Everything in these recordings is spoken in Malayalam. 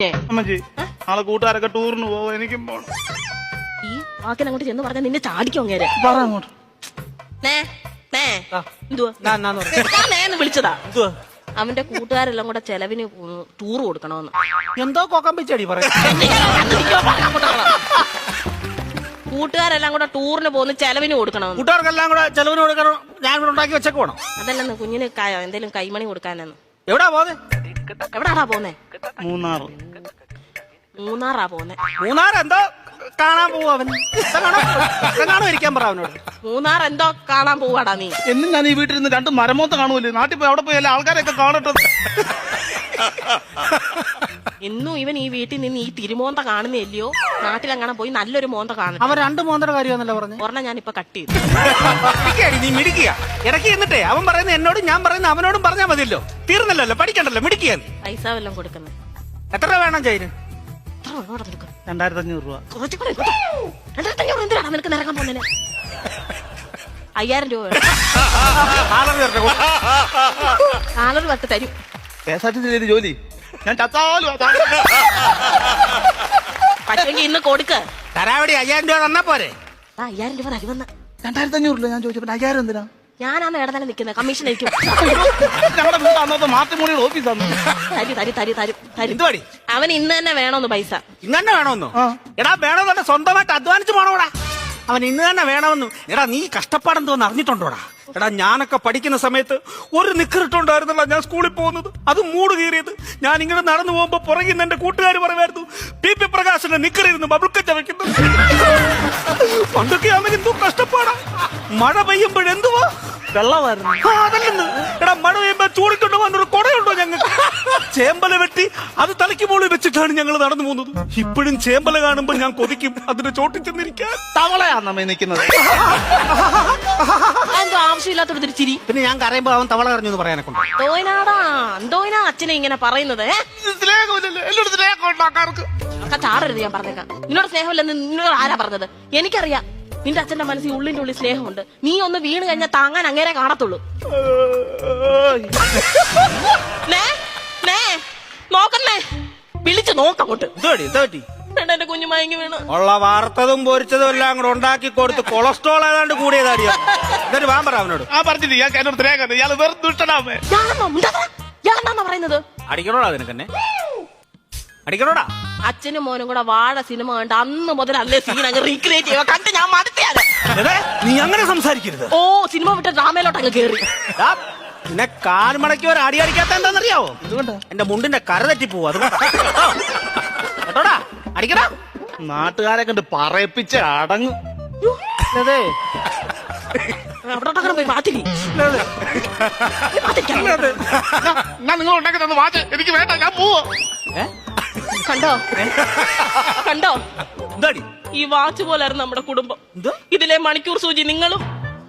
ഏ, അമ്മച്ചി നാളെ കൂട്ടുകാരൊക്കെ ടൂറിന് പോവും എനിക്കും പോണം. ഈ വാക്കിന് അങ്ങോട്ട് ചെന്ന് പറഞ്ഞാൽ നിന്നെ ചാടിക്കും അങ്ങേരെ. പറ അങ്ങോട്ട്. നേ നേ. എന്തുവാ? നേന്ന് വിളിച്ചതാ. അവന്റെ കൂട്ടുകാരെല്ലാം കൂടെ ചെലവിന് ടൂർ കൊടുക്കണമെന്ന് എന്തോ കൊക്കം പിച്ചടി പറയാം. കൂട്ടുകാരെല്ലാം കൂടെ ടൂറിന് പോകുന്ന ചെലവിന് കൊടുക്കണമെന്ന് കൂട്ടുകാർക്കെല്ലാം കൂടെ ചെലവിന് കൊടുക്കണം ഞാൻ ഇവിടെ ഉണ്ടാക്കി വെച്ചേക്ക് വേണം അതല്ലെന്ന് കുഞ്ഞിന് ക- എന്തേലും കൈമണി കൊടുക്കാനെന്ന്. എവിടാ പോന്നെ? എവിടാടാ പോന്നെ? മൂന്നാർ മൂന്നാറാ പോന്നെ. മൂന്നാർ എന്തോ കാണാൻ പോവും അവൻ കാണാൻ ഇരിക്കാൻ പറ അവനോട്. മൂന്നാർ എന്തോ കാണാൻ പോവാടാ നീ. എന്നും ഞാൻ ഈ വീട്ടിൽ നിന്ന് രണ്ട് മരമോത്ത കാണൂല്ലേ? നാട്ടിൽ പോയി അവിടെ പോയി എല്ലാ ആൾക്കാരെയൊക്കെ കാണട്ടെ. ഇന്നും ഇവൻ ഈ വീട്ടിൽ നിന്ന് ഈ തിരുമോന്ത കാണുന്നില്ലയോ നാട്ടിലങ്ങനെ പോയി നല്ലൊരു മോന്ത കാണും അവൻ രണ്ട് മോന്തയുടെ കാര്യമെന്നല്ല പറഞ്ഞു? ഒരെണ്ണം ഞാൻ ഇപ്പൊ കട്ട് ചെയ്തു. നീ മിടിക്കുക ഇടയ്ക്ക് എന്നിട്ടേ അവൻ പറയുന്ന എന്നോടും ഞാൻ പറയുന്ന അവനോടും പറഞ്ഞാൽ മതിയല്ലോ. തീർന്നല്ലോ പഠിക്കണ്ടല്ലോ മിടിക്കുക പൈസ വല്ലതും കൊടുക്കുന്നത് എത്ര വേണം ചൈന് എത്ര വേണോടാ നിനക്ക് രണ്ടായിരത്തി അഞ്ഞൂറ് രൂപ. കുറച്ചുകൂടെ ഇങ്ങോട്ട്. രണ്ടായിരത്തി അഞ്ഞൂറ് എന്തിനാണ് നിനക്ക് നിറങ്ങാൻ പോകുന്നതിന് അയ്യായിരം രൂപ. വേണം. ആളറി പത്ത് തരും K S R T C ജോലി? ഞാൻ ചത്താലും അതാ. പക്ഷെങ്കിൽ ഇന്ന് കൊടുക്ക. തരാവടി അയ്യായിരം രൂപ തന്നാ പോരെ. ആ അയ്യായിരം രൂപ തരുമെന്ന്. രണ്ടായിരത്തി അഞ്ഞൂറില്ല ഞാൻ ചോദിച്ചപ്പോ അയ്യായിരം എന്തിനാ? ഞാനാണ് ഇവിടെ തന്നെ നിൽക്കുന്നത് കമ്മീഷൻ ആയിരിക്കും. ഞങ്ങളുടെ വീട് അന്നത്തെ മാറ്റിമൂളിയുടെ ഓഫീസാണ് തരി തരി തരി തരും തരും. എന്തുവാടി? അവൻ ഇന്ന് തന്നെ വേണമെന്ന് പൈസ. ഇന്നെ വേണമെന്നോ. എടാ വേണമെന്നല്ല സ്വന്തമായിട്ട് അധ്വാനിച്ച് പോണോടാ. അവൻ ഇന്ന് തന്നെ വേണമെന്ന്. എടാ നീ കഷ്ടപ്പാടെന്തോന്ന് അറിഞ്ഞിട്ടുണ്ടോടാ? എടാ ഞാനൊക്കെ പഠിക്കുന്ന സമയത്ത് ഒരു നിക്കറിട്ടുണ്ടായിരുന്നല്ല ഞാൻ സ്കൂളിൽ പോകുന്നത്. അത് മൂട് കീറിയത്. ഞാൻ ഇങ്ങനെ നടന്നു പോകുമ്പോ പുറകിൽ നിന്ന് എന്റെ കൂട്ടുകാർ പറയുമായിരുന്നു പി പി പ്രകാശിന്റെ നിക്കറിയിരുന്നു ബബിൾക്ക വെക്കുന്നു പണ്ടൊക്കെ അവൻ എന്തോ കഷ്ടപ്പാടാ. മഴ പെയ്യുമ്പോഴെന്തുവാ? വെള്ളമായിരുന്നു. അതല്ലെന്ന്. എടാ ചേമ്പല വെട്ടി അത് തലയ്ക്ക് മുകളിൽ വെച്ചിട്ടാണ് ഞങ്ങൾ നടന്നു പോകുന്നത്. ഇപ്പോഴും ചേമ്പല കാണുമ്പോൾ ഞാൻ കൊതിക്കും. അതിന്റെ ചോട്ടിൽ ചെന്നിരിക്കാൻ. തവളയാണ് നമ്മ നിൽക്കുന്നത്. എന്തോ ആവശ്യമില്ലാത്തൊരു തിരിച്ചിരി പിന്നെ ഞാൻ കരയുമ്പോ അവൻ തവള കരഞ്ഞു എന്ന് പറയാനെ കൊണ്ട് എന്തോനാ അച്ഛനെ ഇങ്ങനെ പറയുന്നത് ഏ? സ്നേഹമില്ലല്ലോ. എന്നോട് സ്നേഹം ഉണ്ടാക്കാർക്ക് അക്ക ചാടരുത് ഞാൻ പറഞ്ഞേക്കാം. നിന്നോട് സ്നേഹമില്ലെന്ന് നിന്നോട് ആരാ പറഞ്ഞത്? എനിക്കറിയാം. നിന്റെ അച്ഛന്റെ മനസ്സിൽ ഉള്ളിന്റെ ഉള്ളിൽ സ്നേഹമുണ്ട്. നീ ഒന്ന് വീണ് കഴിഞ്ഞാൽ താങ്ങാൻ അങ്ങേരെ കാണത്തുള്ളൂ. നേ? നേ നോക്കുന്നേ വിളിച്ചു നോക്കങ്ങോട്ട് ഇതോടി ഇതോട്ടി വേണ്ട എന്റെ കുഞ്ഞു മയങ്ങി വീണ്. ഉള്ള വാർത്തതും പൊരിച്ചതും എല്ലാം കൂടെ ഉണ്ടാക്കി കൊടുത്ത് കൊളസ്ട്രോൾ ഏതാണ്ട് കൂടിയതാടിയോ എന്നിട്ട് വാൻ പറ അവനോട്. ആ പറഞ്ഞിട്ട് ഇയാൾക്ക് എന്നോട് സ്നേഹം ഇയാൾ വെറും ദുഷ്ടനാമേ ഞാനെന്നോ മിണ്ടാതെ. ഇയാളെന്താന്നാ പറയുന്നത്? അടിക്കണോടാ നിനക്കെന്നെ അടിക്കണോടാ? അച്ഛനും മോനും കൂടെ വാഴ സിനിമ കണ്ട് അന്ന് മുതൽ അല്ലേ സീൻ അങ്ങ് റീക്രിയേറ്റ് ചെയ്യുക. കണ്ട് ഞാൻ മടുത്തിയാലേ നീ അങ്ങനെ സംസാരിക്കരുത്. ഓ സിനിമ വിട്ട് ഡ്രാമയിലോട്ട് അങ്ങ് കേറി. ദാ, നിന്നെ കാൽമടക്കി ഒരു അടി അടിക്കാത്ത എന്താണെന്നറിയാവോ? എന്റെ മുണ്ടിന്റെ കര തെറ്റി പോവും അതുകൊണ്ടാ. കേട്ടോടാ? അടിക്കടാ. നാട്ടുകാരെ കണ്ട് പറയിപ്പിച്ച് അടങ്ങും. അതെ. അവിടെ പോയി മാറ്റിരി ഞാൻ നിങ്ങൾ ഉണ്ടാക്കി തന്ന വാച്ച് എനിക്ക് വേണ്ട ഞാൻ പോവോ. കണ്ടോ? കണ്ടോ? എന്താടി? ഈ വാച്ച് പോലായിരുന്നു നമ്മുടെ കുടുംബം. എന്ത്? ഇതിലെ മണിക്കൂർ സൂചി നിങ്ങളും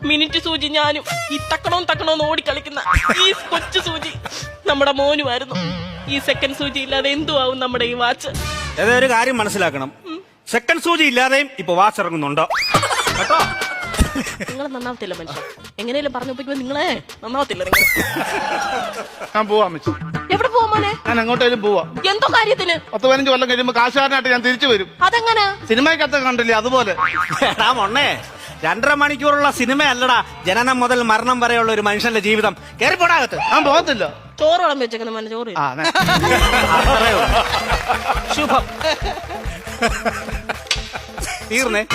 മിനിറ്റ് സൂചി ഞാനും ഈ തക്കണോ തക്കണോന്ന് ഓടി കളിക്കുന്ന ഈ കൊച്ചു സൂചി നമ്മുടെ മോനുമായിരുന്നു. ഈ സെക്കൻഡ് സൂചി ഇല്ലാതെ എന്തുവാകും നമ്മുടെ ഈ വാച്ച്? ഏതൊരു ഒരു കാര്യം മനസ്സിലാക്കണം. സെക്കൻഡ് സൂചി ഇല്ലാതെയും ഇപ്പൊ വാച്ച് ഇറങ്ങുന്നുണ്ടോ? കേട്ടോ? നിങ്ങൾ നന്നാവത്തില്ല മനുഷ്യൻ എങ്ങനെയാലും പറഞ്ഞു നിങ്ങളെ നന്നാവത്തില്ല നിങ്ങൾ. ഞാൻ പോവാ എവിടെ ഞാൻ എങ്ങോട്ടേലും പോവാ. എന്തോ കാര്യത്തിന്? പത്ത് പതിനഞ്ച് കൊല്ലം കഴിയുമ്പോ കാശുകാരനായിട്ട് ഞാൻ തിരിച്ചു വരും. അതെങ്ങനെ? സിനിമയ്ക്കകത്ത് കണ്ടില്ലേ അതുപോലെ? എടാ മൊണ്ണേ രണ്ടര മണിക്കൂറുള്ള സിനിമ അല്ലടാ ജനനം മുതൽ മരണം വരെയുള്ള ഒരു മനുഷ്യന്റെ ജീവിതം. കേറിപ്പോടാകത്ത് ഞാൻ പോകത്തില്ല. ചോറ് വിളമ്പി വെച്ചേക്കുന്ന മോനെ ചോറ്. ആ ഞാൻ- അത്രേ ഉള്ളൂ. ശുഭം. തീർന്നേ.